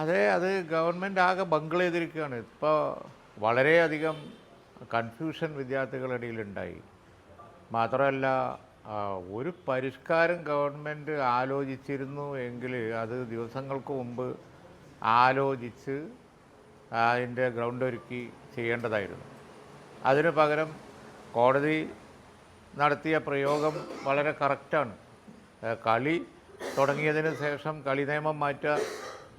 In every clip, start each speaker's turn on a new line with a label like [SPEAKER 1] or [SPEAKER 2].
[SPEAKER 1] അതെ അത് ഗവൺമെന്റ് ആകെ ബംഗിൾ ചെയ്തിരിക്കുകയാണ് ഇപ്പോൾ വളരെയധികം കൺഫ്യൂഷൻ വിദ്യാർത്ഥികളുടെ ഇടയിലുണ്ടായി. മാത്രമല്ല ഒരു പരിഷ്കാരം ഗവൺമെന്റ് ആലോചിച്ചിരുന്നു എങ്കിൽ അത് ദിവസങ്ങൾക്ക് മുമ്പ് ആലോചിച്ച് അതിന്റെ ഗ്രൗണ്ട് ഒരുക്കി ചെയ്യേണ്ടതായിരുന്നു. അതിന് പകരം കോടതി നടത്തിയ പ്രയോഗം വളരെ കറക്റ്റാണ് കളി തുടങ്ങിയതിന് ശേഷം കളി നിയമം മാറ്റുക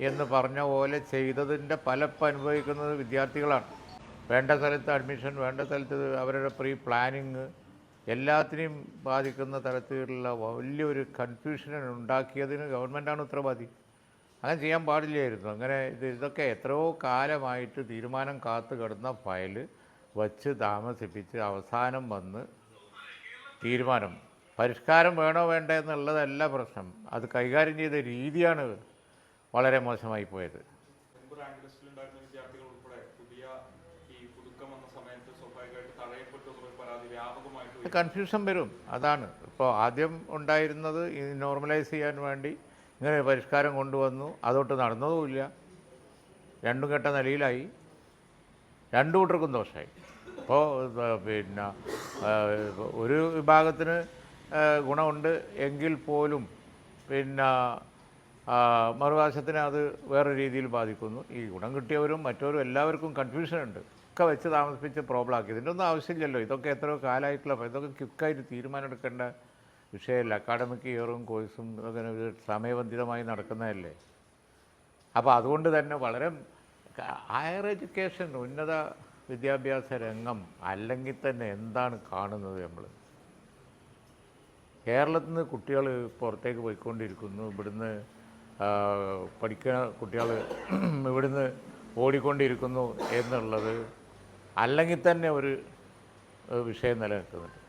[SPEAKER 1] എന്ന് പറഞ്ഞ പോലെ ചെയ്തതിന്റെ ഫലപ്പ് അനുഭവിക്കുന്നത് വിദ്യാർത്ഥികളാണ്. വേണ്ട സ്ഥലത്ത് അഡ്മിഷൻ വേണ്ട സ്ഥലത്ത് അവരുടെ പ്രീ പ്ലാനിങ് എല്ലാത്തിനെയും ബാധിക്കുന്ന തരത്തിലുള്ള വലിയൊരു കൺഫ്യൂഷൻ ഉണ്ടാക്കിയതിന് ഗവൺമെന്റാണ് ഉത്തരവാദി അങ്ങനെ ചെയ്യാൻ പാടില്ലായിരുന്നു. അങ്ങനെ ഇത് ഇതൊക്കെ എത്രയോ കാലമായിട്ട് തീരുമാനം കാത്തു കിടന്ന ഫയൽ വച്ച് താമസിപ്പിച്ച് അവസാനം വന്ന് തീരുമാനം പരിഷ്കാരം വേണോ വേണ്ടേ എന്നുള്ളതല്ല പ്രശ്നം. അത് കൈകാര്യം ചെയ്ത രീതിയാണ് വളരെ മോശമായി പോയത്. കൺഫ്യൂഷൻ വരും. അതാണ്. ഇപ്പോൾ ആദ്യം ഉണ്ടായിരുന്നത് ഈ നോർമലൈസ് ചെയ്യാൻ വേണ്ടി ഇങ്ങനെ പരിഷ്കാരം കൊണ്ടുവന്നു. അതോട്ട് നടന്നതുമില്ല. രണ്ടും കെട്ട നിലയിലായി. രണ്ടു കൂട്ടർക്കും ദോഷമായി അപ്പോൾ പിന്നെ ഒരു വിഭാഗത്തിന് ഗുണമുണ്ട് എങ്കിൽ പോലും പിന്നെ മറുവശത്തിന് അത് വേറെ രീതിയിൽ ബാധിക്കുന്നു. ഈ ഗുണം കിട്ടിയവരും മറ്റവരും എല്ലാവർക്കും കൺഫ്യൂഷൻ ഉണ്ട്. ഒക്കെ വെച്ച് താമസിപ്പിച്ച് പ്രോബ്ലം ആക്കി. ഇതിന്റെ ഒന്നും ആവശ്യമില്ലല്ലോ. ഇതൊക്കെ എത്രയോ കാലമായിട്ടുള്ള ഇതൊക്കെ ക്വിക്കായിട്ട് തീരുമാനം എടുക്കേണ്ട വിഷയമല്ല. അക്കാഡമിക് ഇയറും കോഴ്സും അങ്ങനെ സമയബന്ധിതമായി നടക്കുന്നതല്ലേ? അപ്പോൾ അതുകൊണ്ട് തന്നെ വളരെ ഹയർ എഡ്യൂക്കേഷൻ ഉന്നത വിദ്യാഭ്യാസ രംഗം അല്ലെങ്കിൽ തന്നെ എന്താണ് കാണുന്നത് നമ്മൾ കേരളത്തിൽ നിന്ന് കുട്ടികൾ പുറത്തേക്ക് പോയിക്കൊണ്ടിരിക്കുന്നു. ഇവിടുന്ന് പഠിക്കുന്ന കുട്ടികൾ ഇവിടുന്ന് ഓടിക്കൊണ്ടിരിക്കുന്നു എന്നുള്ളത് അല്ലെങ്കിൽ തന്നെ ഒരു വിഷയം നിലനിൽക്കുന്നുണ്ട്.